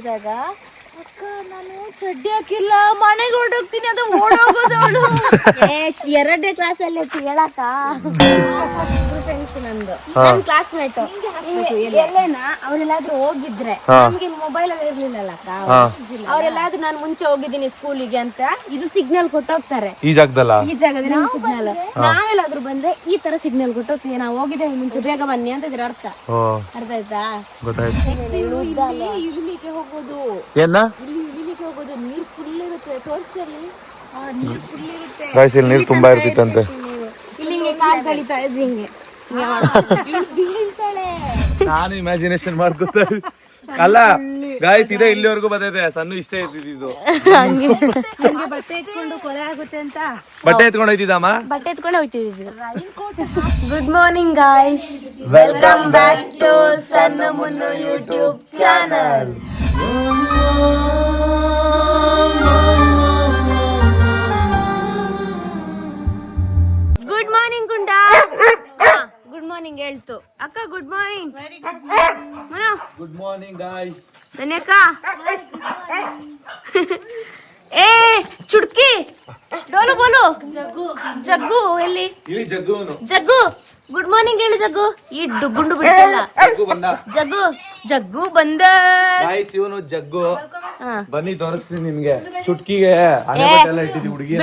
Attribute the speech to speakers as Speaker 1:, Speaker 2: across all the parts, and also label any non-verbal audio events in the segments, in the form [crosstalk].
Speaker 1: ಜಾಗ ಅಕ್ಕ ನಾನು ಚಡ್ಡಿ ಹಾಕಿಲ್ಲ ಮನೆಗೆ ಹೊರಡೋಗ್ತೀನಿ ಅದು ಓಡೋಗೋದು ಅವಳು. [laughs] ಎರಡನೇ ಕ್ಲಾಸ್ ಅಲ್ಲಿ ಹೇಳಕ್ಕ. [laughs] ಫ್ರೆಂಡ್ಸ್ ನಂದು. ನನ್ನ ಕ್ಲಾಸ್ಮೇಟ್ ಎಲ್ಲೇನ ಅವ್ರೆಲ್ಲಾದ್ರೂ ಹೋಗಿದ್ರೆ ನಮ್ಗೆ ಮೊಬೈಲ್ ಅಲ್ಲಿ ಇರ್ಲಿಲ್ಲ ಅಕ್ಕ? ಅವ್ರೆಲ್ಲಾದ್ರೂ ನಾನು ಮುಂಚೆ ಹೋಗಿದ್ದೀನಿ ಸ್ಕೂಲಿಗೆ ಅಂತ ಇದು ಸಿಗ್ನಲ್ ಕೊಟ್ಟೋಗ್ತಾರೆ.
Speaker 2: ಈ ಜಾಗದಲ್ಲ?
Speaker 1: ಈ ಜಾಗದಲ್ಲಿ ಸಿಗ್ನಲ್ ನಾವೆಲ್ಲಾದ್ರೂ ಬಂದ್ರೆ ಈ ತರ ಸಿಗ್ನಲ್ ಕೊಟ್ಟೋಗ್ತೀವಿ. ನಾವು ಹೋಗಿದ್ದೇವೆ ಮುಂಚೆ ಬೇಗ ಬನ್ನಿ ಅಂತ ಇದ್ರ ಅರ್ಥ. ಅರ್ಥ ಆಯ್ತಾ?
Speaker 2: ಗೊತ್ತಾಯ್ತು.
Speaker 1: ಇಳಿಲಿಕ್ಕೆ ಹೋಗೋದು.
Speaker 2: ಏನ?
Speaker 1: ಇಲ್ಲಿ ಇಳಿಲಿಕ್ಕೆ ಹೋಗೋದು. ನೀರ್ ಫುಲ್ ಇರುತ್ತೆ. ತೋರಿಸಿ ಅಲ್ಲಿ. ನೀರ್ ಫುಲ್ ಇರುತ್ತೆ.
Speaker 2: ನೀರು ತುಂಬಾ ಇರ್ತಿತ್ತಂತೆ.
Speaker 1: ಇಲ್ಲಿ ಹಿಂಗೆ ಕಾಲ್ ಕಳಿತಾ ಇದ್ರಿ ಹಿಂಗೆ.
Speaker 2: ನಾನು ಇಮ್ಯಾಜಿನೇಷನ್ ಮಾಡ್ಕೊತ ಅಲ್ಲ ಗಾಯ್ಸ್ ಇದೆ ಇಲ್ಲಿವರೆಗೂ ಬಂದೈತೆ ಸಣ್ಣ ಇಷ್ಟ ಇರ್ತಿದ್ದು
Speaker 3: ಬಟ್ಟೆ ಎತ್ಕೊಂಡು ಕೊಲೆ ಆಗುತ್ತೆ ಅಂತ.
Speaker 2: ಬಟ್ಟೆ ಎತ್ಕೊಂಡು ಹೋಯ್ತಿದ್ದಮ್ಮ?
Speaker 1: ಬಟ್ಟೆ ಎತ್ಕೊಂಡು ಹೋಗ್ತಿದ್ವಿ good morning guys welcome back to ಸಣ್ಣ ಮುನ್ನು YouTube channel good morning good morning ಹೇಳ್ತು. ಅಕ್ಕ good morning Manu?
Speaker 2: Good morning guys
Speaker 1: ಧನ್ಯಕ್ಕ. ಏ ಚುಡ್ಕಿ. ಡೋಲು ಬೋಲು. ಜಗ್ಗು. ಎಲ್ಲಿ?
Speaker 2: ಇಲ್ಲಿ ಜಗ್ಗುವನು
Speaker 1: ಜಗ್ಗು. ಗುಡ್ ಮಾರ್ನಿಂಗ್ ಹೇಳು ಜಗ್ಗು. ಈ ಡುಗ್ಗುಂಡು ಗುಂಡು ಬಿಡ್ತಲ್ಲ.
Speaker 2: ಜಗ್ಗು ಬಂದ.
Speaker 1: ಜಗ್ಗು ಜಗ್ಗು ಬಂದ.
Speaker 2: ಗಾಯ್ಸ್ ಇವನು ಜಗ್ಗು. ಬನ್ನಿ ತೋರಿಸ್ತೀನಿ ನಿಮ್ಗೆ. ಚುಟ್ಕಿಗೆ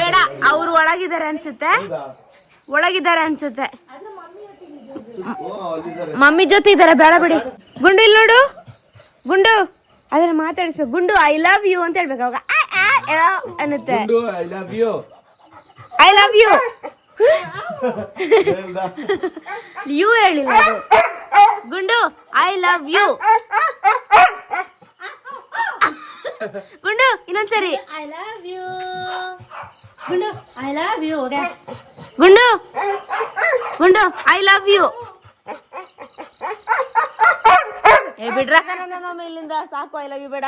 Speaker 1: ಬೇಡ ಅವ್ರು ಒಳಗಿದ್ದಾರೆ ಅನ್ಸುತ್ತೆ. ಒಳಗಿದ್ದಾರೆ ಅನ್ಸುತ್ತೆ. ಮಮ್ಮಿ ಜೊತೆ ಇದ್ದಾರೆ ಬೇಡ ಬಿಡಿ. ಗುಂಡು ಇಲ್ಲಿ ನೋಡು. ಗುಂಡು. ಅದನ್ನ ಮಾತಾಡಿಸ್ಬೇಕು. ಗುಂಡು ಐ ಲವ್ ಯು ಅಂತ ಹೇಳ್ಬೇಕು ಅವಾಗ. ಅನ್ನತ್ತೆ.
Speaker 2: I love you
Speaker 1: I love you you ಹೇಳಿಲ್ಲ ಅದು. Gundu I love you Gundu ಇನ್ನೊಂದ್ಸರಿ.
Speaker 3: I love you Gundu I love you
Speaker 1: Gundu Gundu I love you ಏ ಬಿಡ್ರ. ಇಲ್ಲಿಂದ ಸಾಕು ಐ ಲವ್ ಯು ಬೇಡ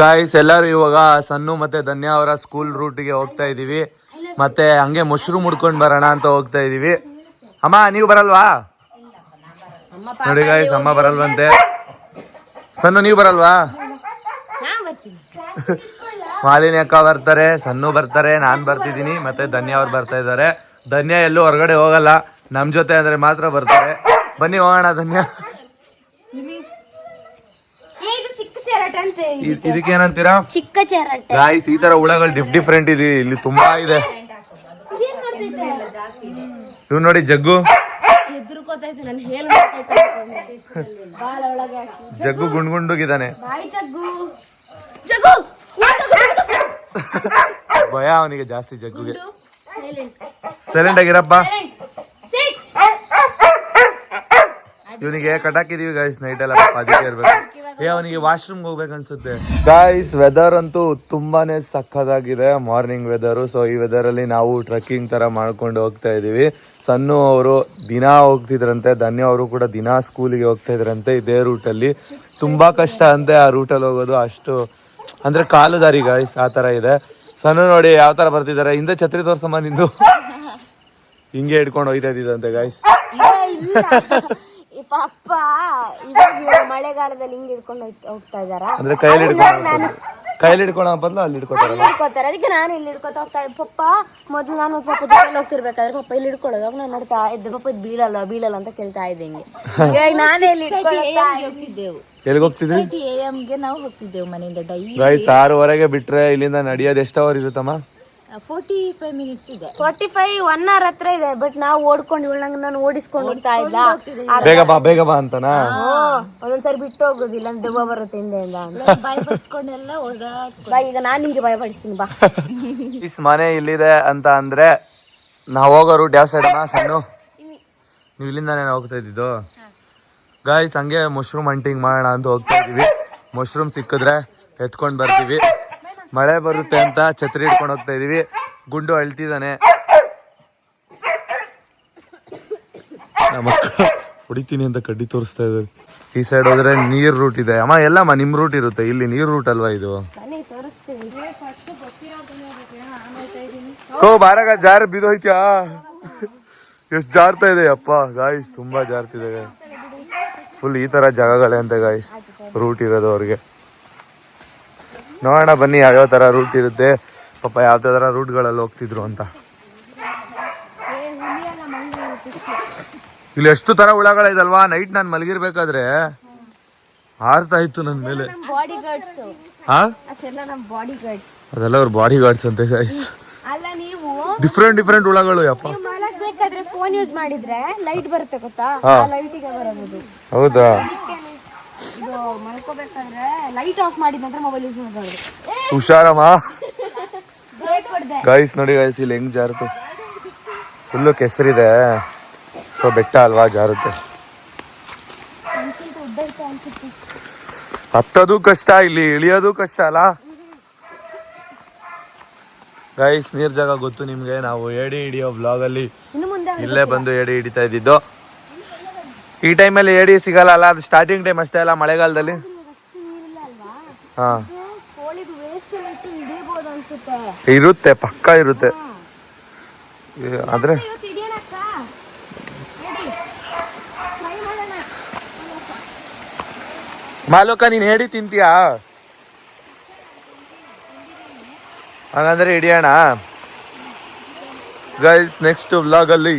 Speaker 2: ಗಾಯ್ಸ್ ಎಲ್ಲರೂ ಇವಾಗ ಸನ್ನು ಮತ್ತೆ ಧನ್ಯ ಅವರ ಸ್ಕೂಲ್ ರೂಟ್ಗೆ ಹೋಗ್ತಾ ಇದೀವಿ. ಮತ್ತೆ ಹಂಗೆ ಮಶ್ರೂಮ್ ಮುಡ್ಕೊಂಡ್ ಬರೋಣ ಅಂತ ಹೋಗ್ತಾ ಇದೀವಿ. ಅಮ್ಮ ನೀವು ಬರಲ್ವಾ? ನೋಡಿ ಗಾಯ್ಸ್ ಅಮ್ಮ ಬರಲ್ವಂತೆ. ಸನ್ನು ನೀವು ಬರಲ್ವಾ? [laughs] ಮಾಲಿನಿ ಅಕ್ಕ ಬರ್ತಾರೆ ಸಣ್ಣು ಬರ್ತಾರೆ ನಾನು ಬರ್ತಿದ್ದೀನಿ ಮತ್ತೆ ಧನ್ಯ ಅವ್ರು ಬರ್ತಾ ಇದ್ದಾರೆ. ಧನ್ಯ ಎಲ್ಲೂ ಹೊರಗಡೆ ಹೋಗಲ್ಲ ನಮ್ಮ ಜೊತೆ ಅಂದ್ರೆ ಮಾತ್ರ ಬರ್ತಾರೆ. ಬನ್ನಿ ಹೋಗೋಣ ಧನ್ಯ. ಇದಕ್ಕೇನಂತೀರಾ?
Speaker 1: ಚಿಕ್ಕ
Speaker 2: ಗಾಯ್ಸ್ ಈ ತರ ಹುಳಗಳು ಡಿಫ್ ಡಿಫ್ರೆಂಟ್ ಇದೆ ಇಲ್ಲಿ ತುಂಬಾ ಇದೆ. ಇವ್ ನೋಡಿ ಜಗ್ಗು.
Speaker 1: ಜಗ್ಗು ನಾನು ಹೇಲ್
Speaker 2: ಭಯ ಅವನಿಗೆ ಜಾಸ್ತಿ ಜಗ್ಗುಗೆ.
Speaker 1: ಸೈಲೆಂಟ್
Speaker 2: ಆಗಿರಪ್ಪ. ಇವನಿಗೆ ಕಟಾಕಿದೀವಿ ಗಾಯ್ಸ್ ನೈಟ್ ಎಲ್ಲ ಅದಕ್ಕೆ ಇರ್ಬೇಕು. ಏ ಅವನಿಗೆ ವಾಶ್ರೂಮ್ ಹೋಗ್ಬೇಕು ಅನ್ಸುತ್ತೆ. ಗೈಸ್ ವೆದರ್ ಅಂತೂ ತುಂಬಾನೇ ಸಕ್ಕದಾಗಿದೆ ಮಾರ್ನಿಂಗ್ ವೆದರ್ ಸೊ ಈ ವೆದರ್ ಅಲ್ಲಿ ನಾವು ಟ್ರೆಕ್ಕಿಂಗ್ ತರ ಮಾಡ್ಕೊಂಡು ಹೋಗ್ತಾ ಇದೀವಿ ಸನ್ನು ಅವರು ದಿನಾ ಹೋಗ್ತಿದ್ರಂತೆ ಧನ್ಯ ಅವರು ಕೂಡ ದಿನಾ ಸ್ಕೂಲಿಗೆ ಹೋಗ್ತಾ ಇದ್ರಂತೆ ಇದೇ ರೂಟಲ್ಲಿ ತುಂಬಾ ಕಷ್ಟ ಅಂತೆ ಆ ರೂಟಲ್ಲಿ ಹೋಗೋದು ಅಷ್ಟು ಅಂದ್ರೆ ಕಾಲು ದಾರಿ ಗಾಯ್ಸ್ ಆ ತರ ಇದೆ. ಸಣ್ಣ ನೋಡಿ ಯಾವ ತರ ಬರ್ತಿದ್ದಾರೆ. ಹಿಂದೆ ಛತ್ರಿ ತೋರ್ಸಮ್ಮ ನಿಂದು. ಹಿಂಗೆ ಹಿಡ್ಕೊಂಡು ಹೋಯ್ತಾ ಇದ್ದಿದ್ದಂತೆ ಗಾಯ್ಸ್
Speaker 1: ಇವಾಗ ಮಳೆಗಾಲದಲ್ಲಿ ಹಿಂಗೆ ಹಿಡ್ಕೊಂಡು ಹೋಗ್ತಾ ಇದಾರ
Speaker 2: ಅಂದ್ರೆ ಕೈಯಲ್ಲಿ ಹಿಡ್ಕೊಂಡು ಕೈಯಲ್ಲಿ ಹಿಡ್ಕೊಳ್ಳೋ ಬದಲು ಅಲ್ಲಿ ಹಿಡ್ಕೊತಾರಲ್ಲ
Speaker 1: ಅಲ್ಲಿ ಹಿಡ್ಕೋತಾರೆ. ಅದಕ್ಕೆ ನಾನು ಇಲ್ಲಿ ಹಿಡ್ಕೊತಾ ಹೋಗ್ತಾ ಇದ್ದೆ ಪಪ್ಪ ಮೊದಲು ನಾನು ಪಪ್ಪ ಜೊತೆ ಹೋಗ್ತಿರ್ಬೇಕಾದ್ರೆ ಪಪ್ಪ ಇಲ್ಲಿ ಹಿಡ್ಕೊಳ್ಳೋದು ಅವಾಗ ನಾನು ನೋಡ್ತಾ ಇದ್ದೆ ಪಪ್ಪ ಇದು ಬೀಳಲ್ಲ ಬೀಳಲ್ಲ ಅಂತ ಕೇಳ್ತಾ ಇದ್ದೆ ಹಿಂಗೆ. [laughs] ಇವಾಗ ನಾನೇ ಇಲ್ಲಿ ಹಿಡ್ಕೊಳ್ತಾ
Speaker 3: ಹೋಗ್ತಿದ್ದೆವು
Speaker 2: ಎಲ್ಲಿಗೆ ಹೋಗ್ತಿದ್ರಿ
Speaker 3: ಎ ಎಮ್ಗೆ ನಾವು ಹೋಗ್ತಿದ್ದೆವು ಮನೆಯಿಂದ ಡೈ
Speaker 2: ಗೈಸ್ ಆರೂವರೆಗೆ ಬಿಟ್ರೆ ಇಲ್ಲಿಂದ ನಡೆಯೋದು ಎಷ್ಟು ಅವರ್ ಇರುತ್ತಮ್ಮ?
Speaker 3: ಫೋರ್ಟಿ ಫೈವ್ ಮಿನಿಟ್ಸ್ ಇದೆ.
Speaker 1: ಫೋರ್ಟಿ ಫೈವ್ ಒನ್ ಅವರ್ ಹತ್ರ ಇದೆ ಬಟ್ ನಾವು ಓಡ್ಕೊಂಡು ಇವಳಂಗ ನಾನು ಓಡಿಸ್ಕೊಂಡು ಹೋಗ್ತಾ ಇಲ್ಲ.
Speaker 2: ಬೇಗ ಬಾ ಬೇಗ ಬಾ ಅಂತನಾ?
Speaker 1: ಓ ಒಂದೊಂದ್ಸರಿ ಬಿಟ್ಟು ಹೋಗೋದಿಲ್ಲ ಅಂದ್ರೆ ದೆವ್ವ ಬರುತ್ತೆ ಹಿಂದೆಯಿಂದ ಅಂತ.
Speaker 3: ಬಾಯಿ ಬಸ್ಕೊಂಡೆಲ್ಲ ಓಡಾಡ್
Speaker 1: ಬಾ ಈಗ ನಾನು ನಿಂಗೆ ಭಯ ಪಡಿಸ್ತೀನಿ ಬಾ. [laughs]
Speaker 2: ಇಸ್ ಮನೆ ಇಲ್ಲಿದೆ ಅಂತ ಅಂದ್ರೆ ನಾವು ಹೋಗೋರು ಡ್ಯಾವ್ ಯಾವ ಸೈಡ್ ಸಣ್ಣ? ನೀವು ಇಲ್ಲಿಂದಾನೇ ಹೋಗ್ತಾ ಇದ್ದಿದ್ದು? ಗಾಯ್ಸ್ ಹಂಗೆ ಮಶ್ರೂಮ್ ಹಂಟಿಂಗ್ ಮಾಡೋಣ ಅಂತ ಹೋಗ್ತಾ ಇದೀವಿ ಮಶ್ರೂಮ್ ಸಿಕ್ಕಿದ್ರೆ ಎತ್ಕೊಂಡು ಬರ್ತೀವಿ. ಮಳೆ ಬರುತ್ತೆ ಅಂತ ಛತ್ರಿ ಹಿಡ್ಕೊಂಡು ಹೋಗ್ತಾ ಇದೀವಿ ಗುಂಡು ಅಳ್ತಿದ್ದಾನೆ ನಮ್ಮ ಅಕ್ಕ ಹೊಡಿತೀನಿ ಅಂತ ಕಡ್ಡಿ ತೋರಿಸ್ತಾ ಇದ್ದಾರೆ. ಈ ಸೈಡ್ ಹೋದ್ರೆ ನೀರ್ ರೂಟ್ ಇದೆ. ಅಮ್ಮ ಎಲ್ಲಮ್ಮ ನಿಮ್ ರೂಟ್ ಇರುತ್ತೆ. ಇಲ್ಲಿ ನೀರ್ ರೂಟ್ ಅಲ್ವಾ ಇದು? ಓ ಬಾರಾಗ ಜಾರ ಬಿದ್ದೋಯ್ತ್ಯಾ? ಎಷ್ಟು ಜಾರ್ತಾ ಇದೆ ಅಪ್ಪ. ಗಾಯ್ಸ್ ತುಂಬಾ ಜಾರ್ತಿದೆ. ಫುಲ್ ಈ ತರ ಜಾಗಗಳೇ ಅಂತ ಗಾಯ್ಸ್ ರೂಟ್ ಇರೋದು ಅವ್ರಿಗೆ. ನೋಡೋಣ ಬನ್ನಿ ಯಾವ್ಯಾವ ಥರ ರೂಟ್ ಇರುತ್ತೆ. ಪಾಪ ಯಾವ ಥರ ರೂಟ್ಗಳಲ್ಲಿ ಹೋಗ್ತಿದ್ರು ಅಂತ. ಇಲ್ಲಿ ಎಷ್ಟು ಥರ ಹುಳಗಳಿದಲ್ವಾ ನೈಟ್ ನಾನು ಮಲಗಿರ್ಬೇಕಾದ್ರೆ ಹಾರ್ತಾ ಇತ್ತು ನನ್ನ ಮೇಲೆ.
Speaker 1: ಅದೆಲ್ಲ
Speaker 2: ಅವ್ರ ಬಾಡಿ ಗಾರ್ಡ್ಸ್ ಅಂತೆ
Speaker 1: ಗಾಯ್ಸ್
Speaker 2: ಡಿಫ್ರೆಂಟ್ ಡಿಫ್ರೆಂಟ್ ಹುಳಗಳು ಯಪ್ಪ.
Speaker 1: ಬೇಕಾದ್ರೆ ಫೋನ್ ಯೂಸ್ ಮಾಡಿದ್ರೆ ಲೈಟ್ ಬರುತ್ತೆ ಗೊತ್ತಾ? ಆ ಲೈಟಿಗೆ ಬರೋದು
Speaker 2: ಹೌದಾ?
Speaker 1: ಇದು ಮಲ್ಕೋಬೇಕಾದ್ರೆ ಲೈಟ್ ಆಫ್ ಮಾಡಿದ ನಂತರ ಮೊಬೈಲ್ ಯೂಸ್ ಮಾಡಬಾರ್ದು.
Speaker 2: ಹುಷಾರಮ್ಮ? ಗೈಸ್ ನೋಡಿ ಗೈಸ್ ಇಲ್ಲಿ ಹೆಂಗ್ ಜಾರುತ್ತೆ. ಫುಲ್ಲು ಕೆಸರಿದೆ. ಸೊ ಬೆಟ್ಟ ಅಲ್ವಾ ಜಾರುತ್ತೆ. ಹತ್ತೋದು ಕಷ್ಟ ಇಲ್ಲಿ ಇಳಿಯೋದು ಕಷ್ಟ ಅಲ್ಲ? ಗೈಸ್ ನೀರ್ ಜಾಗ ಗೊತ್ತು ನಿಮ್ಗೆ ನಾವು ಏಡಿ ಹಿಡಿಯೋ ಬ್ಲಾಗ್ ಅಲ್ಲಿ ಇಲ್ಲೇ ಬಂದು ಏಡಿ ಹಿಡಿತಾ ಇದ್ದಿದ್ದು. ಈ ಟೈಮಲ್ಲಿ ಏಡಿ ಸಿಗಲ್ಲ ಅಲ್ಲ ಅದು ಸ್ಟಾರ್ಟಿಂಗ್ ಟೈಮ್ ಅಷ್ಟೇ ಅಲ್ಲ ಮಳೆಗಾಲದಲ್ಲಿ. ಹಾ. ಇರುತ್ತೆ ಪಕ್ಕ ಇರುತ್ತೆ. ಆದ್ರೆ ಮಾಲೋಕ ನೀನ್ ಹೇಳಿ ತಿಂತೀಯಾ? ಹಾಗಂದ್ರೆ ಹಿಡಿಯೋಣ. ಗೈಸ್ ನೆಕ್ಸ್ಟ್ ವ್ಲಾಗಲ್ಲಿ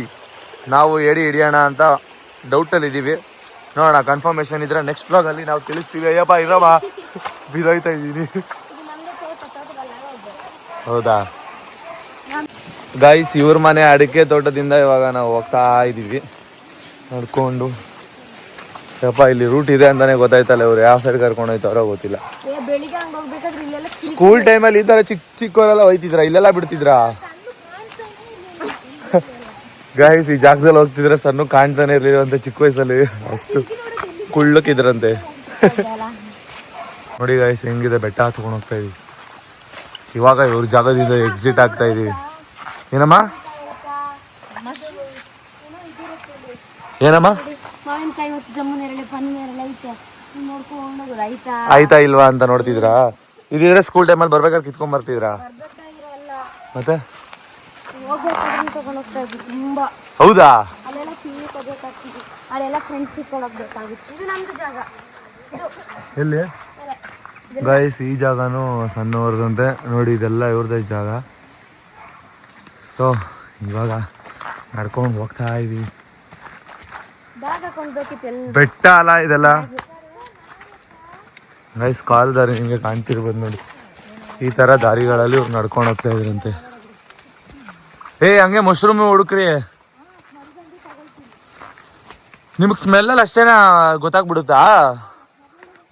Speaker 2: ನಾವು ಎಡಿ ಹಿಡಿಯೋಣ ಅಂತ ಡೌಟಲ್ಲಿ ಇದ್ದೀವಿ ನೋಡೋಣ ಕನ್ಫರ್ಮೇಶನ್ ಇದ್ರೆ ನೆಕ್ಸ್ಟ್ ವ್ಲಾಗಲ್ಲಿ ನಾವು ತಿಳಿಸ್ತೀವಿ. ಅಯ್ಯಪ್ಪ ಇರಮ್ಮ ಬಿದೋಯ್ತಾ ಇದ್ದೀನಿ.
Speaker 1: ಹೌದು?
Speaker 2: ಗೈಸ್ ಇವ್ರ ಮನೆ ಅಡಿಕೆ ತೋಟದಿಂದ ಇವಾಗ ನಾವು ಹೋಗ್ತಾ ಇದ್ದೀವಿ ನಡ್ಕೊಂಡು. ಯಪ್ಪ ಇಲ್ಲಿ ರೂಟ್ ಇದೆ ಅಂತಾನೆ ಗೊತ್ತಾಯ್ತಲ್ಲ ಇವ್ರು. ಯಾವ ಸೈಡ್ ಕರ್ಕೊಂಡು ಹೋಯ್ತಾರೋ ಗೊತ್ತಿಲ್ಲ. ಸ್ಕೂಲ್ ಟೈಮಲ್ಲಿ ಈ ತರ ಚಿಕ್ಕ ಚಿಕ್ಕವರೆಲ್ಲ ಹೋಯ್ತಿದ್ರ? ಇಲ್ಲೆಲ್ಲ ಬಿಡ್ತಿದ್ರ? ಗಾಯಸ್ ಈ ಜಾಗದಲ್ಲಿ ಹೋಗ್ತಿದ್ರೆ ಸಣ್ಣ ಕಾಣ್ತಾನೆ ಇರ್ಲಿಲ್ಲ ಅಂತ ಚಿಕ್ಕ ವಯಸ್ಸಲ್ಲಿ. ಅಷ್ಟು ಕುಳ್ಳಕ್ಕಿದ್ರಂತೆ. ನೋಡಿ ಗಾಯ್ಸ್ ಹೆಂಗಿದೆ ಬೆಟ್ಟ ಹತ್ಕೊಂಡು ಹೋಗ್ತಾ ಇದೀವಿ. ಇವಾಗ ಇವ್ರ ಜಾಗದಿಂದ ಎಕ್ಸಿಟ್ ಆಗ್ತಾ ಇದೀವಿ. ಏನಮ್ಮ? ಏನಮ್ಮ?
Speaker 1: ಮಾವಿನಕಾಯಿ ಮತ್ತು ಜಮ್ಮು ನೇರಳೆ ಪನ್ನಿ ನೇರಳೆ ಐತೆ. ನೋಡ್ಕೊಂಡು ಹೋಗೋದು ಆಯ್ತಾ?
Speaker 2: ಆಯ್ತಾ ಇಲ್ವಾ ಅಂತ ನೋಡ್ತಿದ್ರಾ? ಇದಿದ್ರೆ ಸ್ಕೂಲ್ ಟೈಮಲ್ಲಿ ಬರ್ಬೇಕಾದ್ರೆ ಕಿತ್ಕೊಂಡ್ ಬರ್ತಿದ್ರಾ?
Speaker 1: ಬರ್ಬೇಕಾಗಿರೋಲ್ಲ.
Speaker 2: ಮತ್ತೆ?
Speaker 1: ಹೋಗ್ಬೇಕಾದ್ರೆ ತಗೊಂಡ್ ಹೋಗ್ತಾ ಇದ್ವಿ ತುಂಬಾ.
Speaker 2: ಹೌದಾ?
Speaker 1: ಅಲ್ಲೆಲ್ಲ ಕಿವಿ ತಗೋಬೇಕಾಗ್ತಿದ್ವಿ ಅಲ್ಲೆಲ್ಲ ಫ್ರೆಂಡ್ಸ್ ಸಿಕ್ಕೊಳಕ್ಬೇಕಾಗಿತ್ತು ಇದು ನಮ್ದು ಜಾಗ. ಇದು.
Speaker 2: ಎಲ್ಲಿ? ಗೈಸ್ ಈ ಜಾಗನೂ ಸಣ್ಣವ್ರದಂತೆ ನೋಡಿ ಇದೆಲ್ಲ ಇವ್ರದ್ದೇ ಜಾಗ. ಸೊ ಇವಾಗ ನಡ್ಕೊಂಡು ಹೋಗ್ತಾ ಇದೀವಿ
Speaker 1: ಬ್ಯಾಗ್ ಹಾಕೊಂಡ್ ಬೇಕಿತ್ತು ಎಲ್ಲ
Speaker 2: ಬೆಟ್ಟ ಅಲ್ಲ ಇದೆಲ್ಲ? ಗೈಸ್ ಕಾಲ್ ದಾರಿ ನಿಮಗೆ ಕಾಣ್ತಿರ್ಬೋದು ನೋಡಿ. ಈ ತರ ದಾರಿಗಳಲ್ಲಿ ಇವ್ರು ನಡ್ಕೊಂಡು ಹೋಗ್ತಾ ಇದ್ರಂತೆ. ಏ ಹಂಗೆ ಮಶ್ರೂಮ್ ಹುಡುಕ್ರಿ. ನಿಮಗೆ ಸ್ಮೆಲ್ಲಲ್ಲಿ ಅಷ್ಟೇನಾ ಗೊತ್ತಾಗ್ಬಿಡುತ್ತಾ?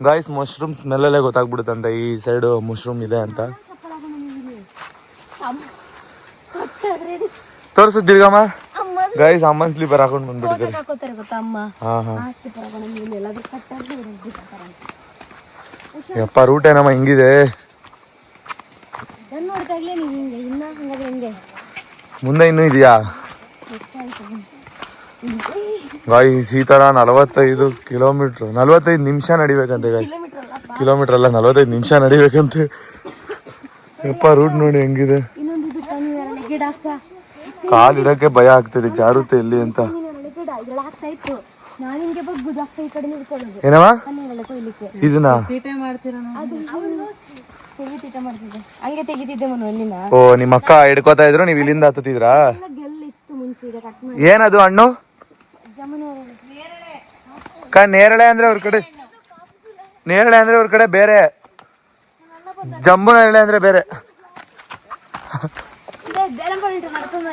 Speaker 2: Guys mushroom ಸ್ಮೆಲ್ಲಲ್ಲೇ ಗೊತ್ತಾಗ್ಬಿಡುತ್ತಂತೆ. ಈ ಸೈಡು ಮಶ್ರೂಮ್ ಇದೆ ಅಂತ. ತೋರಿಸು ಗಾಯ್ಸ್ ಅಮ್ಮನ್ ಸ್ಲೀಪರ್ ಹಾಕೊಂಡು ಬಂದ್ಬಿಟ್ಟಿದ್ದಾರೆ.
Speaker 1: ಹಾಕೋತಾರೆ ಗೊತ್ತಾ ಅಮ್ಮ?
Speaker 2: ಹಾ ಹಾ.
Speaker 1: ಆಸ್ತಿ ಪರಗೊಂಡು ಎಲ್ಲಾದ್ರೂ ಕಟ್ಟಾಗಿ
Speaker 2: ಯಪ್ಪ ರೂಟ್ ಏನಮ್ಮ ಹಿಂಗಿದೆ?
Speaker 1: ನಾನು ನೋಡ್ದಾಗ್ಲೇ ನೀವು ಹಿಂಗೆ ಇನ್ನ ಹಂಗಾದ್ರೆ ಹೆಂಗೆ?
Speaker 2: ಮುಂದೆ ಇನ್ನೂ ಇದೆಯಾ? ಗಾಯ್ಸ್ ಈ ತರ ನಲವತ್ತೈದು ಕಿಲೋಮೀಟರ್ ನಲವತ್ತೈದು ನಿಮಿಷ ನಡಿಬೇಕಂತೆ ಗಾಯ್ಸ್
Speaker 1: ಕಿಲೋಮೀಟರ್
Speaker 2: ಅಲ್ಲ ನಲವತ್ತೈದು ನಿಮಿಷ ನಡಿಬೇಕಂತೆ. ಯಪ್ಪ ರೂಟ್ ನೋಡಿ ಹೆಂಗಿದೆ.
Speaker 1: ಗಿಡ
Speaker 2: ಕಾಲಿಡಕ್ಕೆ ಭಯ ಆಗ್ತದೆ ಜಾರುತ್ತೆ ಎಲ್ಲಿ ಅಂತ.
Speaker 1: ಏನವಾ
Speaker 2: ಇದನ್ನ? ಓ, ನಿಮ್ಮ ಅಕ್ಕ ಹಿಡ್ಕೋತಾ ಇದ್ರು, ನೀವು ಇಲ್ಲಿಂದ ಹತ್ತುತ್ತಿದ್ರಾ? ಏನದು ಹಣ್ಣು? ಅಕ್ಕ ನೇರಳೆ ಅಂದ್ರೆ ಅವ್ರ ಕಡೆ ನೇರಳೆ ಅಂದ್ರೆ ಅವ್ರ ಕಡೆ ಬೇರೆ. ಜಂಬು ನೇರಳೆ ಅಂದ್ರೆ ಬೇರೆ.
Speaker 1: బేలంపడి నడుతుందా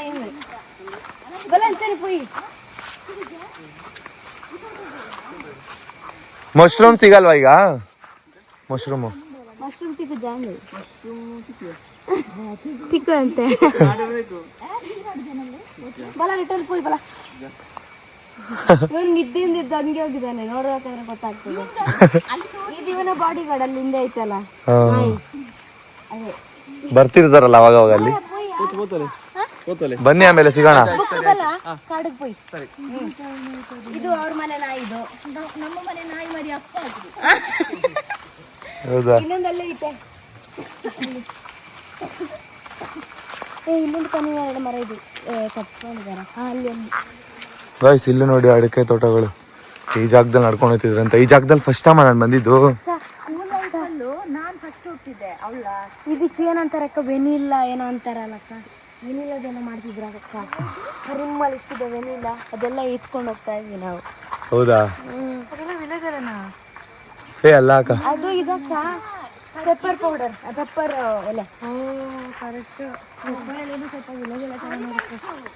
Speaker 2: ಮಶ್ರೂಮ್ ಸಿಗಲ್ವಾ ಈಗ? ಮಶ್ರೂಮು
Speaker 1: ಮಶ್ರೂಮ್ ಬಲ ರಿಟರ್ನ್ ಪೋಯ್ ಬಲ. ಹಂಗೆ ಹೋಗಿದ್ದಾನೆ. ಐತಲ್ಲ.
Speaker 2: ಬರ್ತಿರ್ತಾರಲ್ಲ ಅವಾಗ ಅವಾಗ ಅಲ್ಲಿ? ಬನ್ನಿ ಆಮೇಲೆ ಸಿಗೋಣ.
Speaker 1: ಕಾಡಿಗೆ போய் ಇದು ಅವ್ರ ಮನೆ ನಾಯಿ ಇದು. ನಮ್ಮ ಮನೆ ನಾಯಿ ಮರಿ ಅಪ್ಪ ಅದು
Speaker 2: ಹೌದಾ?
Speaker 1: ಇನ್ನೊಂದಲ್ಲೇ ಐತೆ. ಏ ಇನ್ನೊಂದು ಎರಡು ಮರ ಇದು. ಅಲ್ಲಿ
Speaker 2: ಗಾಯ್ಸ್ ಇಲ್ಲಿ ನೋಡಿ ಅಡಿಕೆ ತೋಟಗಳು. ಈ ಜಾಗದಲ್ಲಿ ನಡ್ಕೊಂಡು ಹೋಗ್ತಿದ್ರಂತೆ ಈ ಜಾಗದಲ್ಲಿ ಫಸ್ಟ್ ಟೈಮ್ ನಾನು ಬಂದಿದ್ದು.
Speaker 1: ಇದಕ್ಕೆ ಅಲ್ಲ ನಾನ್ ಫಸ್ಟ್ ಹೋಗ್ತಿದ್ದೆ ಅವಳ. ಇದಕ್ಕೆ ಏನಂತಾರಕ್ಕ ವೆನಿಲ್ಲ ಏನೋ ಅಂತಾರಲ್ಲಕ್ಕ ವೆನಿಲ್ಲದೇನೋ ಮಾಡ್ತಿದ್ರ ಅಕ್ಕ? ರೂಮಲ್ಲಿ ಇಷ್ಟಿದೆ ವೆನಿಲಾ ಅದೆಲ್ಲ ಎತ್ಕೊಂಡು ಹೋಗ್ತಾ ಇದ್ವಿ ನಾವು.
Speaker 2: ಹೌದಾ? ಏ ಅಲ್ಲ ಅಕ್ಕ.
Speaker 1: ಅದು ಇದಕ್ಕ ಪೆಪ್ಪರ್ ಪೌಡರ್ ಪೆಪ್ಪರ್ ಎಲೆ.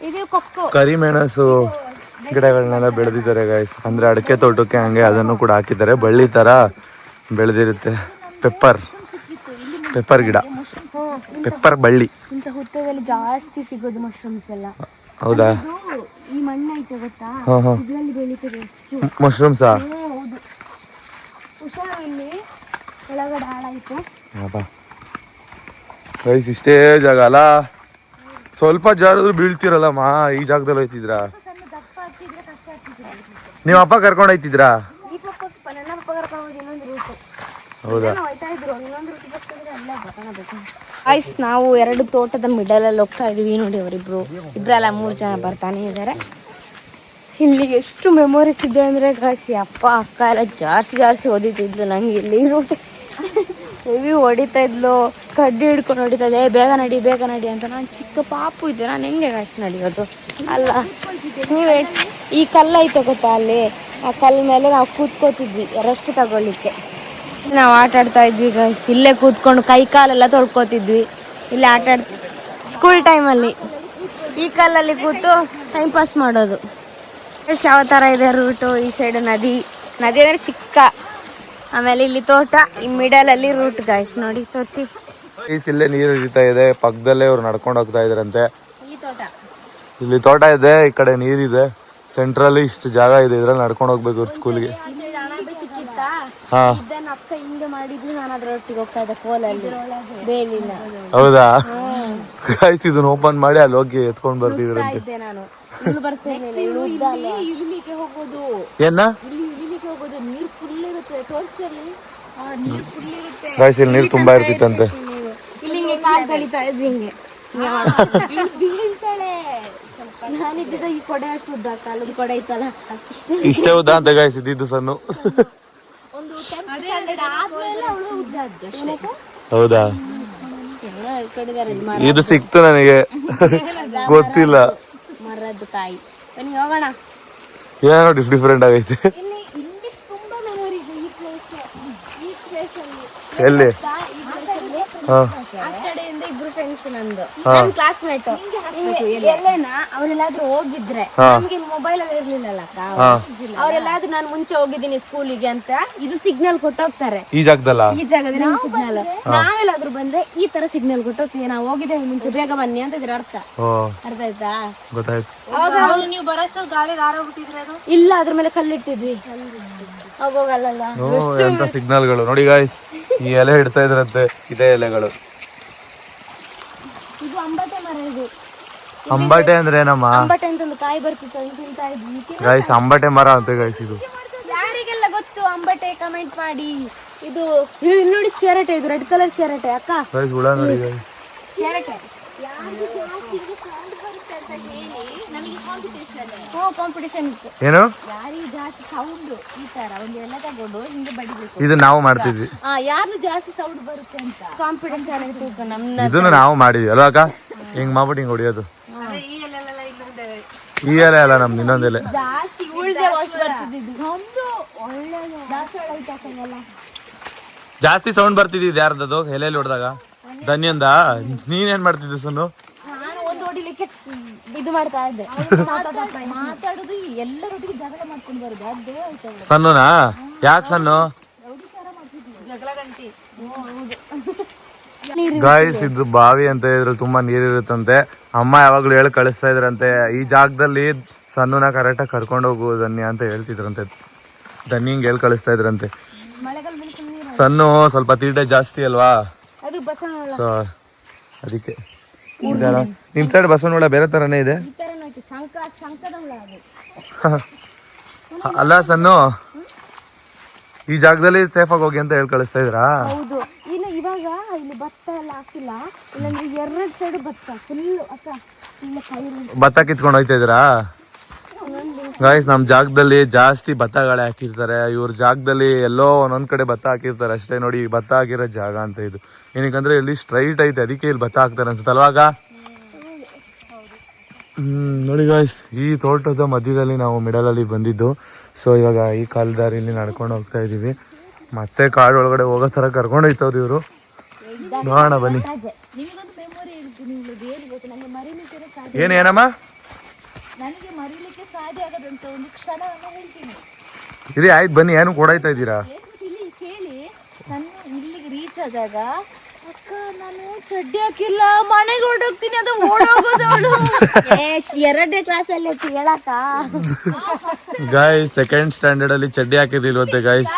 Speaker 1: ಇದು ಕೊಕ್ಕೋ.
Speaker 2: ಕರಿಮೆಣಸು ಗಿಡಗಳನ್ನೆಲ್ಲ ಬೆಳೆದಿದ್ದಾರೆ ಗೈಸ್ ಅಂದ್ರೆ ಅಡಿಕೆ ತೋಟಕ್ಕೆ ಹಂಗೆ ಅದನ್ನು ಕೂಡ ಹಾಕಿದ್ದಾರೆ. ಬಳ್ಳಿ ತರ ಬೆಳೆದಿರುತ್ತೆ. ಪೆಪ್ಪರ್ ಪೆಪ್ಪರ್ ಗಿಡ. ಪೆಪ್ಪರ್ ಬಳ್ಳಿ
Speaker 1: ಇಂಥ ಹುತ್ತದಲ್ಲಿ ಜಾಸ್ತಿ ಸಿಗೋದು ಮಶ್ರೂಮ್ಸ್ ಎಲ್ಲ.
Speaker 2: ಹೌದಾ?
Speaker 1: ಇದು ಈ ಮಣ್ಣು ಐತೆ ಗೊತ್ತಾ?
Speaker 2: ಹಾ ಹಾ.
Speaker 1: ಇದ್ರಲ್ಲಿ ಬೆಳೀತದೆ ಹೆಚ್ಚು
Speaker 2: ಮಶ್ರೂಮ್ಸಾ
Speaker 1: ಹ್ಮ್, ಹೌದು. ಹುಷಾರು ಇಲ್ಲಿ. ಒಳಗಡೆ ಹಾಳಾಯ್ತು.
Speaker 2: ಗೈಸ್ ಇಷ್ಟೇ ಜಾಗ ಅಲ್ಲ? ಸ್ವಲ್ಪ ಜಾರಿದ್ರು ಬೀಳ್ತಿರಲ್ಲ ಮಾ ಈ ಜಾಗದಲ್ಲಿ ಹೋಯ್ತಿದ್ರಾ
Speaker 1: ಸಣ್ಣ ದಪ್ಪ ಹತ್ತಿದ್ರೆ ಕಷ್ಟ ಆಗ್ತಿದೆ.
Speaker 2: ನಿಮ್ಮ ಅಪ್ಪ ಕರ್ಕೊಂಡು ಹೋಯ್ತಿದ್ರಾ
Speaker 1: ಈ ಪಪ್ಪ ನನ್ನ ಪಪ್ಪ ಕರ್ಕೊಂಡು ಹೋಗಿ ಇನ್ನೊಂದು ರೂಟ್
Speaker 2: ಹೌದಾ
Speaker 1: ಹೋಯ್ತಾ ಇದ್ರು ಇನ್ನೊಂದು ರೂಟ್ ಬರ್ತಿದ್ರೆ ಅಲ್ಲೇ ಬರ್ಕೋಬೇಕು ಆಯ್ಸ್ ನಾವು ಎರಡು ತೋಟದ ಮಿಡಲ್ ಅಲ್ಲಿ ಹೋಗ್ತಾ ಇದೀವಿ ನೋಡಿ ಅವರಿಬ್ರು. ಇಬ್ರಲ್ಲ ಮೂರು ಜನ ಬರ್ತಾನೆ ಇದ್ದಾರೆ ಇಲ್ಲಿ ಎಷ್ಟು ಮೆಮೊರೀಸ್ ಇದೆ ಅಂದ್ರೆ ಗಾಯ್ಸಿ ಅಪ್ಪ ಅಕ್ಕ ಎಲ್ಲ ಜಾಸ್ತಿ ಜಾಸ್ತಿ ಓದಿತಿದ್ಲು ನಂಗೆ ಇಲ್ಲಿ ಹೆವಿ ಹೊಡಿತಾ ಇದ್ಲು. ಕಡ್ಡಿ ಹಿಡ್ಕೊಂಡು ಹೊಡಿತಾ ಇದೆ "ಏ, ಬೇಗ ನಡಿ ಬೇಗ ನಡಿ ಅಂತ ನಾನು ಚಿಕ್ಕ ಪಾಪು ಇದ್ದೆ. ನಾನು ಹೆಂಗೆ ಗಾಯ್ಸಿ ನಡಿಯೋದು? ಅಲ್ಲ ನೀವೇ ಈ ಕಲ್ಲೈತೆ ಗೊತ್ತಾ ಅಲ್ಲಿ? ಆ ಕಲ್ಲ ಮೇಲೆ ನಾವು ಕೂತ್ಕೋತಿದ್ವಿ ರೆಸ್ಟ್ ತಗೊಳ್ಳಿಕ್ಕೆ. ನಾವು ಆಟ ಆಡ್ತಾ ಇದ್ವಿ ಗೈಸ್ ಇಲ್ಲೇ ಕೂತ್ಕೊಂಡು ಕೈ ಕಾಲೆಲ್ಲ ತೊಳ್ಕೊತಿದ್ವಿ. ಇಲ್ಲೇ ಆಟ ಆಡ್ ಸ್ಕೂಲ್ ಟೈಮಲ್ಲಿ ಈ ಕಾಲಲ್ಲಿ ಕೂತು ಟೈಮ್ ಪಾಸ್ ಮಾಡೋದು. ಎಷ್ಟು ಯಾವ ಥರ ಇದೆ ರೂಟು ಈ ಸೈಡ್ ನದಿ? ನದಿ ಅಂದರೆ ಚಿಕ್ಕ. ಆಮೇಲೆ ಇಲ್ಲಿ ತೋಟ ಈ ಮಿಡಲಲ್ಲಿ ರೂಟ್ ಗಾಯ್ಸ್ ನೋಡಿ ತೋರಿಸಿ.
Speaker 2: ಗೈಸ್ ಇಲ್ಲೇ ನೀರು ಹರಿತಾ ಇದೆ. ಪಕ್ಕದಲ್ಲೇ ಅವ್ರು ನಡ್ಕೊಂಡು ಹೋಗ್ತಾ ಇದ್ರಂತೆ. ಇಲ್ಲಿ ತೋಟ. ಇದೆ ಈ ಕಡೆ ನೀರಿದೆ. ಸೆಂಟ್ರಲ್ಲಿ ಇಷ್ಟು ಜಾಗ ಇದೆ ಇದ್ರಲ್ಲಿ ನಡ್ಕೊಂಡು ಹೋಗ್ಬೇಕು ಇವ್ರ ಸ್ಕೂಲ್ಗೆ
Speaker 1: ಇದನ್ನ ಅಕ್ಕ ಹಿಂಗೆ ಮಾಡಿದ್ರು ನಾನು ಅದ್ರೊಟ್ಟಿಗೆ ಹೋಗ್ತಾ ಇದ್ದೆ ಕೋಲಲ್ಲಿ ಬೇಲಿನ.
Speaker 2: ಹೌದಾ? ಗೈಸ್ ಇದನ್ನ ಓಪನ್ ಮಾಡಿ ಅಲ್ಲಿ ಹೋಗಿ ಎತ್ಕೊಂಡು ಬರ್ತಿದ್ರಂತೆ.
Speaker 1: ಇದ್ದೆ ನಾನು. ಇಲ್ಲಿ ಬರ್ತೇನೆ ಇಳಿಲಿಕ್ಕೆ ಹೋಗೋದು.
Speaker 2: ಏನ?
Speaker 1: ಇಲ್ಲಿ ಇಳಿಲಿಕ್ಕೆ ಹೋಗೋದು. ನೀರ್ ಫುಲ್ ಇರುತ್ತೆ. ತೋರಿಸಿ ಅಲ್ಲಿ ನೀರ್ ಫುಲ್ ಇರುತ್ತೆ.
Speaker 2: ಗೈಸ್ ಇಲ್ಲಿ ನೀರು ತುಂಬಾ ಇರ್ತಿತ್ತಂತೆ.
Speaker 1: ಇಲ್ಲಿ ಹಿಂಗೆ ಕಾಲ್ ಕಳಿತಾ ಇದ್ವಿ ಹಿಂಗೆ. ಬೀಳ್ತಾಳೆ. ನಾನಿದ್ದ ಈ ಕೊಡೆ ಅಷ್ಟು ಉದ್ದ ಕಾಲದ ಕೊಡೆ ಐತಲ್ಲ. ಅಷ್ಟೇ
Speaker 2: ಇಷ್ಟೇ ಉದ್ದ ಅಂತ ಗೈಸ್ ಇದ್ದಿದ್ದು ಸಣ್ಣ.
Speaker 1: ಒಂದು ಸ್ಟ್ಯಾಂಡರ್ಡ್ ಆದ್ಮೇಲೆ ಅವಳು ಉದ್ದ ಆದ್ದು ಅಷ್ಟೇ.
Speaker 2: ಹೌದಾ?
Speaker 1: ಎಲ್ಲ ಇದು ಮರ
Speaker 2: ಇದು ಸಿಕ್ತು ನನಗೆ. ಗೊತ್ತಿಲ್ಲ.
Speaker 1: ಮರದ್ದು ಕಾಯಿ ಬನ್ನಿ ಹೋಗೋಣ.
Speaker 2: ಏನೋ ಡಿಫ್ ಡಿಫ್ರೆಂಟ್ ಆಗೈತೆ.
Speaker 1: ಇಲ್ಲಿ ಇಲ್ಲಿ ತುಂಬಾ ಮೆಮೊರಿ ಇದೆ ಈ ಪ್ಲೇಸ್ ಈ ಪ್ಲೇಸ್ ಅಲ್ಲಿ.
Speaker 2: ಎಲ್ಲಿ? ಹಾ.
Speaker 1: ಫ್ರೆಂಡ್ಸ್ ನಂದು. ಕ್ಲಾಸ್ಮೇಟ್ ಎಲ್ಲೇನಾ ಅವರೆಲ್ಲಾದ್ರೂ ಹೋಗಿದ್ರೆ ನಮ್ಗೆ ಮೊಬೈಲ್ ಅಲ್ಲಿ ಇರ್ಲಿಲ್ಲಲ್ಲ ಅವರೆಲ್ಲಾದ್ರೂ ನಾನು ಮುಂಚೆ ಹೋಗಿದ್ದೀನಿ ಸ್ಕೂಲಿಗೆ ಅಂತ ಇದು ಸಿಗ್ನಲ್ ಕೊಟ್ಟೋಗ್ತಾರೆ.
Speaker 2: ಈ ಜಾಗದಲ್ಲ?
Speaker 1: ಈ ಜಾಗದಲ್ಲಿ ಸಿಗ್ನಲ್ ನಾವೆಲ್ಲಾದ್ರೂ ಬಂದ್ರೆ ಈ ತರ ಸಿಗ್ನಲ್ ಕೊಟ್ಟೋಗ್ತೀವಿ. ನಾವು ಹೋಗಿದ್ದೇವೆ ಮುಂಚೆ ಬೇಗ ಬನ್ನಿ ಅಂತ ಇದ್ರ ಅರ್ಥ. ಅರ್ಥ ಆಯ್ತಾ?
Speaker 2: ಗೊತ್ತಾಯ್ತು.
Speaker 1: ಅವಾಗ ನೀವು ಬರೋಷ್ಟು ಗಾಳಿಗೆ ಅದು? ಇಲ್ಲ ಅದ್ರ ಮೇಲೆ ಕಲ್ಲಿಟ್ಟಿದ್ವಿ.
Speaker 2: ಎಂತ ಸಿಗ್ನಲ್ಗಳು ನೋಡಿ ಗಾಯ್ಸ್ ಈ ಎಲೆ ಇಡ್ತಾ ಇದ್ರಂತೆ ಇದೇ ಎಲೆಗಳು
Speaker 1: ಇದು ಅಂಬಟೆ ಮರ ಇದು
Speaker 2: ಅಂಬಟೆ ಅಂದ್ರೆ ಏನಮ್ಮ?
Speaker 1: ಅಂಬಟೆ ಅಂತ ಒಂದು ಕಾಯಿ ಬರ್ತಿತ್ತು ಅದನ್ನ ತಿಂತಾ ಇದ್ವಿ.
Speaker 2: ಗಾಯ್ಸ್ ಅಂಬಟೆ ಮರ ಅಂತ ಗೈಸ್ ಇದು.
Speaker 1: ಯಾರಿಗೆಲ್ಲ ಗೊತ್ತು ಅಂಬಟೆ ಕಮೆಂಟ್ ಮಾಡಿ? ಇದು ಇಲ್ಲಿ ನೋಡಿ ಚೆರಟೆ ಇದು ರೆಡ್ ಕಲರ್ ಚೆರಟೆ ಅಕ್ಕ.
Speaker 2: ಗೈಸ್ ಹುಳ ನೋಡಿ ಗೈಸ್
Speaker 1: ಚೆರಟೆ. ಹ್ಞೂ ಕಾಂಪಿಟೇಷನ್ ಇತ್ತು.
Speaker 2: ಏನು? ಇದು ನಾವು ಮಾಡ್ತಿದ್ವಿ.
Speaker 1: ಆ ಯಾರು ಜಾಸ್ತಿ ಸೌಂಡ್ ಬರುತ್ತೆ ಅಂತ. ಕಾಂಪಿಟೇಷನ್ ಇತ್ತು ನಮ್ನ
Speaker 2: ಇದನ್ನು ನಾವು ಮಾಡಿದ್ವಿ. ಅಲ್ವಾ ಅಕ್ಕ? ಹಿಂಗ್ ಮಾಡ್ಬಿಟ್ಟು ಹಿಂಗ್ ಹೊಡಿಯೋದು. ಈ ಎಲೆ. ಅಲ್ಲ ನಮ್ದು ಇನ್ನೊಂದೆಲೆ
Speaker 1: ಜಾಸ್ತಿ ಬರ್ತಿದ್ದು
Speaker 2: ಸೌಂಡ್ ಬರ್ತಿದ್ದಿದ್ದು ಯಾರ್ದದು? ಎಲೆಯಲ್ಲಿ ಹೊಡೆದಾಗ? ಧನ್ಯಂದ. ನೀನೇನ್ ಮಾಡ್ತಿದ್ದೆ
Speaker 1: ಸುನು ಇದು ಮಾಡ್ತಾ ಇದ್ದೆ. ಮಾತಾಡೋದು ಎಲ್ಲರೊಟ್ಟಿಗೆ ಜಗಳ ಮಾಡ್ಕೊಂಡು ಬರೋದು. ಅದೇ ಆಯ್ತು
Speaker 2: ಸನ್ನುನಾ? ಯಾಕೆ ಸನ್ನು? ಗಾಯ್ಸ್ ಇದು ಬಾವಿ ಅಂತ ಇದ್ರಲ್ಲಿ ತುಂಬಾ ನೀರಿರುತ್ತಂತೆ. ಅಮ್ಮ ಯಾವಾಗ್ಲೂ ಹೇಳಿ ಕಳಿಸ್ತಾ ಇದ್ರಂತೆ ಈ ಜಾಗದಲ್ಲಿ ಸನ್ನುನ ಕರೆಕ್ಟಾಗಿ ಕರ್ಕೊಂಡು ಹೋಗು ಧನ್ಯ ಅಂತ ಹೇಳ್ತಿದ್ರಂತೆ. ಧನ್ಯ ಹಿಂಗ್ ಹೇಳಿ ಕಳಿಸ್ತಾ ಇದ್ರಂತೆ. ಸಣ್ಣ ಸ್ವಲ್ಪ ತೀಟೆ ಜಾಸ್ತಿ ಅಲ್ವಾ? ಸೊ ಅದಕ್ಕೆ ನಿಮ್ ಸೈಡ್ ಬಸವನೊಳ ಬೇರೆ ತರನೇ ಇದೆ? [laughs] ಅಲ್ಲ ಸಣ್ಣ ಈ ಜಾಗದಲ್ಲಿ ಸೇಫ್ ಆಗಿ ಹೋಗಿ ಅಂತ ಹೇಳಿ ಕಳಿಸ್ತಾ ಇದ್ರಾ?
Speaker 1: ಇಲ್ಲಿ ಭತ್ತ ಎಲ್ಲ ಹಾಕಿಲ್ಲ, ಇಲ್ಲಾಂದ್ರೆ ಎರಡು ಸೈಡ್ ಭತ್ತ ಫುಲ್ ಅಕ್ಕ
Speaker 2: ಭತ್ತ ಕಿತ್ಕೊಂಡು ಹೋಯ್ತಾ
Speaker 1: ಇದ್ದೀರಾ?
Speaker 2: ಗಾಯ್ಸ್ ನಮ್ ಜಾಗದಲ್ಲಿ ಜಾಸ್ತಿ ಭತ್ತಗಳೇ ಹಾಕಿರ್ತಾರೆ. ಇವ್ರ ಜಾಗದಲ್ಲಿ ಎಲ್ಲೋ ಒಂದೊಂದ್ ಕಡೆ ಭತ್ತ ಹಾಕಿರ್ತಾರೆ. ಅಷ್ಟೇ ನೋಡಿ ಭತ್ತ ಹಾಕಿರೋ ಜಾಗ ಅಂತ ಇದು. ಏನಕ್ಕಂದ್ರೆ, ಇಲ್ಲಿ ಸ್ಟ್ರೈಟ್ ಐತೆ. ಅದಕ್ಕೆ ಇಲ್ಲಿ ಭತ್ತ ಹಾಕ್ತಾರೆ ಅನ್ಸುತ್ತೆ ಅಲ್ವಾಗ ಹ್ಮ್, ನೋಡಿ ಗಾಯ್ಸ್ ಈ ತೋಟದ ಮಧ್ಯದಲ್ಲಿ ನಾವು ಮಿಡಲ್ ಅಲ್ಲಿ ಬಂದಿದ್ದು. ಸೊ ಇವಾಗ ಈ ಕಾಲದಾರಿಲಿ ನಡ್ಕೊಂಡು ಹೋಗ್ತಾ ಇದೀವಿ. ಮತ್ತೆ ಕಾಡು ಒಳಗಡೆ ಹೋಗೋ ತರ ಕರ್ಕೊಂಡು ಹೋಯ್ತವ್ರು ಇವರು. ನೋಡೋಣ ಬನ್ನಿ.
Speaker 3: ನಿಮಗೊಂದು ಮೆಮೊರಿ ಏನು ಗೊತ್ತು. ನನಗೆ ಮರೀಲಿಕ್ಕೆ ಸಾಧ್ಯ
Speaker 2: ಏನ್ ಏನಮ್ಮ?
Speaker 3: ನನಗೆ ಮರೀಲಿಕ್ಕೆ ಸಾಧ್ಯ ಆಗದಂತ ಒಂದು ಕ್ಷಣವನ್ನು ಹೇಳ್ತೀನಿ.
Speaker 2: ಇರಿ ಆಯ್ತು ಬನ್ನಿ ಏನು ಕೊಡಾಯ್ತಾ ಇದ್ದೀರಾ?
Speaker 3: ಏನು ಇಲ್ಲಿ ಕೇಳಿ. ನಾನು ಇಲ್ಲಿಗೆ ರೀಚ್ ಆದಾಗ ಅಕ್ಕ ನಾನು ಚಡ್ಡಿ ಹಾಕಿಲ್ಲ ಮನೆಗೆ ಹೊರಟೋಗ್ತೀನಿ ಅದು ಓಡೋಗೋದು ಅವಳು
Speaker 1: ಏ ಎರಡನೇ ಕ್ಲಾಸ್ ಅಲ್ಲಿ ಹೇಳಕ್ಕ.
Speaker 2: ಗಾಯ್ಸ್ ಸೆಕೆಂಡ್ ಸ್ಟ್ಯಾಂಡರ್ಡ್ ಅಲ್ಲಿ ಚಡ್ಡಿ ಹಾಕಿದಿಲ್ವಂತೆ ಗಾಯ್ಸ್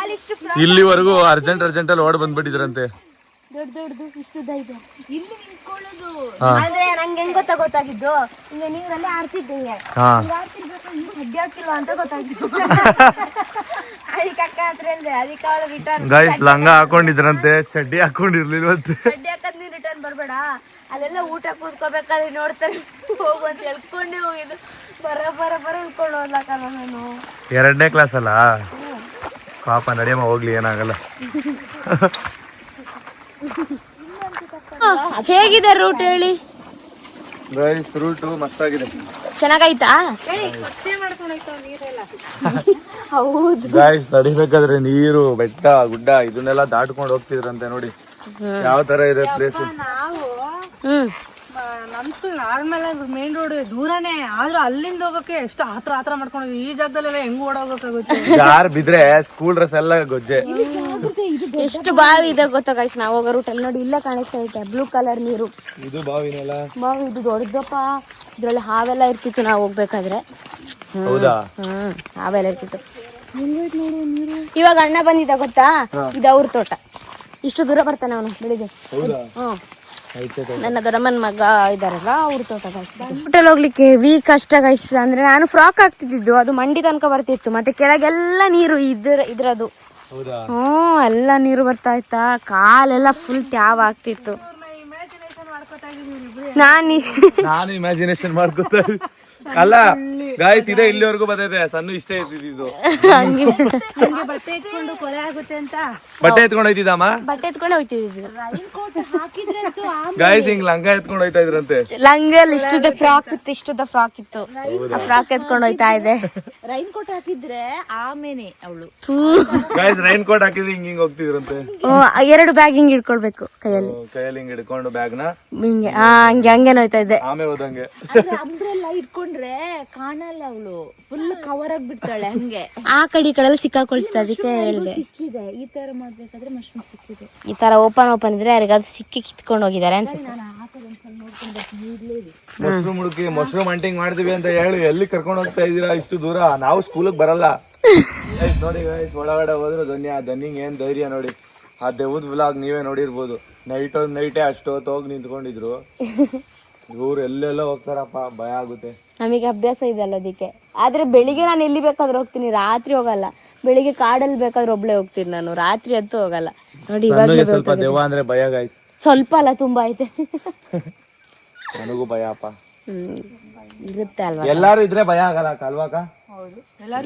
Speaker 2: ಇಲ್ಲಿವರೆಗೂ ಅರ್ಜೆಂಟ್ ಅರ್ಜೆಂಟ್ ಅಲ್ಲಿ ಓಡ್ ಬಂದ್ಬಿಟ್ಟಿದ್ರಂತೆ.
Speaker 3: ದೊಡ್ಡ ದೊಡ್ಡದು ಇಷ್ಟುದ ಇದೆ. ಇಲ್ಲಿ ನಿಂತ್ಕೊಳ್ಳೋದು.
Speaker 1: ಅಂದ್ರೆ ನಂಗೆ ಹೆಂಗ್ ಗೊತ್ತಾ ಗೊತ್ತಾಗಿದ್ದು? ಹಿಂಗೆ ನೀರಲ್ಲಿ ಆಡ್ತಿದ್ದೆ ಹಿಂಗೆ ಹಿಂಗ್ ಆಡ್ತಿರ್ಬೇಕು ಅಂತ ಗೊತ್ತಾಗಿದ್ದು. [laughs] ಅದಕ್ಕೆ ಅಕ್ಕ ಹತ್ರ ಹೇಳಿದೆ ಅದಕ್ಕೆ ಅವಳು ರಿಟರ್ನ್
Speaker 2: ಗಾಯ್ಸ್ ಲಂಗ ಹಾಕೊಂಡಿದ್ರಂತೆ ಚಡ್ಡಿ ಹಾಕೊಂಡಿರ್ಲಿಲ್ವಂತೆ
Speaker 1: ಚಡ್ಡಿ ಹಾಕದ್ ನೀನ್ ರಿಟರ್ನ್ ಬರ್ಬೇಡ. ಅಲ್ಲೆಲ್ಲ ಊಟ ಕೂತ್ಕೋಬೇಕಾದ್ರೆ ನೋಡ್ತಾರೆ ಹೋಗು ಅಂತ ಹೇಳ್ಕೊಂಡೆ ಹೋಗಿದ್ದು. ಬರ ಬರ ಬರ ಹೇಳ್ಕೊಂಡು ಹೋಗ್ಲಕ್ಕಲ್ಲ ನಾನು.
Speaker 2: ಎರಡನೇ ಕ್ಲಾಸ್ ಅಲ್ಲ? ಪಾಪ ನಡಿಯಮ್ಮ ಹೋಗ್ಲಿ ಏನಾಗಲ್ಲ. [laughs]
Speaker 1: ಹೇಗಿದೆ ರೂಟ್ ಹೇಳಿ?
Speaker 2: Guys root ಮಸ್ತಾಗಿದೆ.
Speaker 1: ಚೆನ್ನಾಗೈತಾ [laughs] ಹೌದು.
Speaker 2: ಗಾಯ್ಸ್ ನಡಿಬೇಕಾದ್ರೆ ನೀರು ಬೆಟ್ಟ ಗುಡ್ಡ ಇದನ್ನೆಲ್ಲ ದಾಟ್ಕೊಂಡು ಹೋಗ್ತಿದ್ರಂತೆ ನೋಡಿ. ಯಾವ ತರ ಇದೆ ಪ್ಲೇಸ್
Speaker 4: ನಾವು
Speaker 1: ಹ್ಮ್
Speaker 4: ನಮ್ ಸ್ಕೂಲ್ ನಾರ್ಮಲ್ ಆಗಿ ಮೇನ್ ರೋಡ್ ದೂರನೇ. ಆದ್ರೂ ಅಲ್ಲಿಂದ ಹೋಗಕ್ಕೆ ಎಷ್ಟು ಆತ್ರ ಆತ್ರ ಮಾಡ್ಕೊಂಡು ಈ ಜಾಗದಲ್ಲೆಲ್ಲ ಹೆಂಗ್ ಓಡೋಗಕ್ಕಾಗುತ್ತೆ
Speaker 2: ಯಾರ್ ಬಿದ್ರೆ ಸ್ಕೂಲ್ ಡ್ರೆಸ್ ಎಲ್ಲ ಗೊಜ್ಜೆ.
Speaker 1: ಎಷ್ಟು ಬಾವಿ ಇದೆ ಗೊತ್ತಾ ಗೈಸ್ ನಾವು ಹೋಗೋ ರೂಟ್ ಅಲ್ಲಿ ನೋಡಿ ಇಲ್ಲೇ ಕಾಣಿಸ್ತಾ ಐತೆ ಬ್ಲೂ ಕಲರ್ ನೀರು.
Speaker 2: ಇದು ಬಾವಿನೆಲ್ಲ?
Speaker 1: ಬಾವಿ ಇದು ದೊಡ್ಡದಪ್ಪ. ಇದ್ರಲ್ಲಿ ಹಾವೆಲ್ಲ ಇರ್ತಿತ್ತು ನಾವು ಹೋಗ್ಬೇಕಾದ್ರೆ.
Speaker 2: ಹೌದಾ?
Speaker 1: ಹ್ಮ್ ಹಾವೆಲ್ಲ ಇರ್ತಿತ್ತು. ಇವಾಗ ಅಣ್ಣ ಬಂದಿದ್ದ ಗೊತ್ತಾ? ಇದು ಅವ್ರ ತೋಟ. ಇಷ್ಟು ದೂರ ಬರ್ತಾನೆ ಅವನು ಬೆಳಿಗ್ಗೆ.
Speaker 2: ಹೌದಾ?
Speaker 1: ಹ್ಮ್. ನನ್ನ ದೊಡ್ಡಮ್ಮನ ಮಗ ಇದಾರಲ್ಲ ಅವ್ರು ತೋಟ ಹೋಟೆಲ್ ಹೋಗ್ಲಿಕ್ಕೆ ವೀಕ್ ಕಷ್ಟ ಗೈಸ್ ಅಂದ್ರೆ ನಾನು ಫ್ರಾಕ್ ಆಗ್ತಿದ್ದು ಅದು ಮಂಡಿ ತನಕ ಬರ್ತಿತ್ತು. ಮತ್ತೆ ಕೆಳಗೆಲ್ಲ ನೀರು ಇದ್ರ ಇದ್ರದು.
Speaker 2: ಹೌದಾ?
Speaker 1: ಹ್ಮ್ ಎಲ್ಲ ನೀರು ಬರ್ತಾ ಇತ್ತಾ ಕಾಲೆಲ್ಲ ಫುಲ್ ಟ್ಯಾವ್ ಆಗ್ತಿತ್ತು. ನಾನು
Speaker 2: ನಾನು ಇಮ್ಯಾಜಿನೇಷನ್ ಮಾಡ್ಕೊತಾ. ಅಲ್ಲ ಗಾಯ್ಸ್ ಇದೆ ಇಲ್ಲಿವರೆಗೂ ಬಂದೈತೆ ಸಣ್ಣ ಇಷ್ಟೇ ಇದ್ದಿದ್ದು.
Speaker 4: ಬಟ್ಟೆ ಎತ್ಕೊಂಡು ಕೊಲೆ ಆಗುತ್ತೆ ಅಂತ.
Speaker 2: ಬಟ್ಟೆ ಎತ್ಕೊಂಡು ಹೋಯ್ತಿದ್ದಮ್ಮ
Speaker 1: ಬಟ್ಟೆ ಎತ್ಕೊಂಡು ಹೋಗ್ತಿದ್ವಿ
Speaker 3: ಹಾಕಿದ್ರೆ ಅಂತೂ
Speaker 2: ಗಾಯ್ಸ್ ಹಿಂಗ್ ಲಂಗ ಎತ್ಕೊಂಡು ಹೋಯ್ತಾ ಇದ್ರಂತೆ.
Speaker 1: ಲಂಗಲ್ಲಿ ಇಷ್ಟದ ಫ್ರಾಕ್ ಇತ್ತು ಇಷ್ಟದ ಫ್ರಾಕ್ ಇತ್ತು. ಆ ಫ್ರಾಕ್ ಎತ್ಕೊಂಡು ಹೋಯ್ತಾ ಇದೆ.
Speaker 3: ರೈನ್ ಕೋಟ್ ಹಾಕಿದ್ರೆ ಆಮೇನೆ ಅವಳು.
Speaker 2: ಗಾಯ್ಸ್ ರೈನ್ ಕೋಟ್ ಹಾಕಿದ್ರೆ ಹಿಂಗ್ ಹಿಂಗ್ ಹೋಗ್ತಿದ್ರಂತೆ.
Speaker 1: ಎರಡು ಬ್ಯಾಗ್ ಹಿಂಗ್ ಇಡ್ಕೊಳ್ಬೇಕು ಕೈಯಲ್ಲಿ.
Speaker 2: ಕೈಯಲ್ಲಿ ಹಿಂಗ್ ಹಿಡ್ಕೊಂಡು ಬ್ಯಾಗ್ನ?
Speaker 1: ಹಿಂಗೆ ಆ ಹಂಗೆ ಹಂಗೆ ನೋಯ್ತಾ ಇದ್ದೆ
Speaker 2: ಆಮೇಲೆ ಹೋದಂಗೆ.
Speaker 3: ಅಂಬ್ರೆಲ್ಲ ಇಟ್ಕೊಂಡ್ರೆ ಕಾಣಲ್ಲ ಅವಳು ಫುಲ್ ಕವರ್ ಆಗ್ಬಿಡ್ತಾಳೆ ಹಂಗೆ.
Speaker 1: ಆ ಕಡೆ ಈ ಕಡೆ ಎಲ್ಲ ಸಿಕ್ಕಾಕೊಳ್ತಿತ್ತು ಅದಕ್ಕೆ ಹೇಳಿದೆ.
Speaker 3: ಸಿಕ್ಕಿದೆ. ಈ ತರ ಮಾಡ್ಬೇಕಾದ್ರೆ ಮಶ್ರೂಮ್ ಸಿಕ್ಕಿದೆ.
Speaker 1: ಈ ತರ ಓಪನ್ ಓಪನ್ ಇದ್ರೆ ಯಾರಿಗಾದ್ರು ಸಿಕ್ಕಿ ಕಿತ್ಕೊಂಡು ಹೋಗಿದ್ದಾರೆ ಅನ್ಸುತ್ತೆ.
Speaker 2: ಮಶ್ರೂಮ್ ಹುಡುಕಿ ಮಶ್ರೂಮ್ ಹಂಟಿಂಗ್ ಮಾಡ್ತೀವಿ ಅಂತ ಹೇಳಿ ಎಲ್ಲಿ ಕರ್ಕೊಂಡು ಹೋಗ್ತಾ ಇದೀರಾ ಇಷ್ಟು ದೂರ? ನಾವು ಸ್ಕೂಲಿಗೆ ಬರಲ್ಲ. Guys, ನೋಡಿ ಒಳಗಡೆ ಹೋದ್ರು ಧನ್ಯ ಧನ್ನಿಂಗ್ ಏನ್ ಧೈರ್ಯ ನೋಡಿ. ಆ ದೇವದ್ ವ್ಲಾಗ್ ನೀವೇ ನೋಡಿರ್ಬೋದು. ನೈಟ್ ಒಂದ್ ನೈಟೇ ಅಷ್ಟೊತ್ತು ಹೋಗಿ ನಿಂತ್ಕೊಂಡಿದ್ರು. ಇವ್ರು ಎಲ್ಲೆಲ್ಲ ಹೋಗ್ತಾರಪ್ಪ ಭಯ ಆಗುತ್ತೆ.
Speaker 1: ನಮಗೆ ಅಭ್ಯಾಸ ಇದೆಲ್ಲ ಅದಕ್ಕೆ. ಆದ್ರೆ ಬೆಳಿಗ್ಗೆ ನಾನು ಎಲ್ಲಿ ಬೇಕಾದ್ರೂ ಹೋಗ್ತೀನಿ ರಾತ್ರಿ ಹೋಗಲ್ಲ. ಬೆಳಿಗ್ಗೆ ಕಾಡಲ್ಲಿ ಬೇಕಾದ್ರೂ ಒಬ್ಳೆ ಹೋಗ್ತೀನಿ ನಾನು ರಾತ್ರಿ ಅಂತೂ ಹೋಗಲ್ಲ. ನೋಡಿ ಇವಾಗ
Speaker 2: ಸ್ವಲ್ಪ ದೆವ್ವ ಅಂದ್ರೆ ಭಯ ಗಾಯ್ಸ್
Speaker 1: ಸ್ವಲ್ಪ ಅಲ್ಲ ತುಂಬಾ ಐತೆ. [laughs]
Speaker 2: ನನಗೂ ಭಯ ಅಪ್ಪ.
Speaker 1: ಹ್ಮ್ ಇರುತ್ತೆ ಅಲ್ವಾ?
Speaker 2: ಎಲ್ಲಾರು ಇದ್ರೆ ಭಯ ಆಗಲ್ಲ ಅಕ್ಕ, ಅಲ್ವಾಕ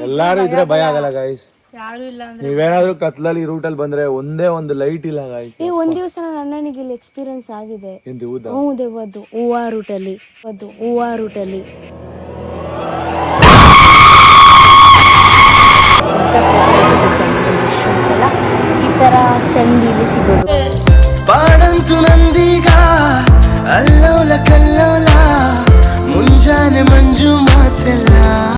Speaker 2: ಎಲ್ಲಾರು ಇದ್ರೆ ಭಯ ಆಗಲ್ಲ. ಗಾಯ್ಸ್
Speaker 4: ಯಾರು ಇಲ್ಲ ಅಂದ್ರೆ
Speaker 2: ನೀವೇನಾದ್ರೂ ಕತ್ಲಲ್ಲಿ ರೂಟ್ ಅಲ್ಲಿ ಬಂದ್ರೆ ಒಂದೇ ಒಂದು ಲೈಟ್ ಇಲ್ಲ ಗಾಯ್ಸ್
Speaker 1: ಏ ಒಂದ್ ದಿವಸ ನನ್ನ ಅಣ್ಣನಿಗೆ ಇಲ್ಲಿ ಎಕ್ಸ್ಪೀರಿಯನ್ಸ್ ಆಗಿದೆ.
Speaker 2: ಏನ್ ದೇವದ
Speaker 1: ಹ್ಞೂ ದೇವದ್ದು ಹೂವ ರೂಟಲ್ಲಿ ಅದು ಹೂವಾ ರೂಟಲ್ಲಿ. ಈ ತರ ಸಂದಿಲಿ ಸಿಗೋದು.
Speaker 5: ಪಾಡಂತು ನಂದೀಗ ಅಲ್ಲೋಲ ಕಲ್ಲೋಲ ಮುಂಜಾನೆ ಮಂಜು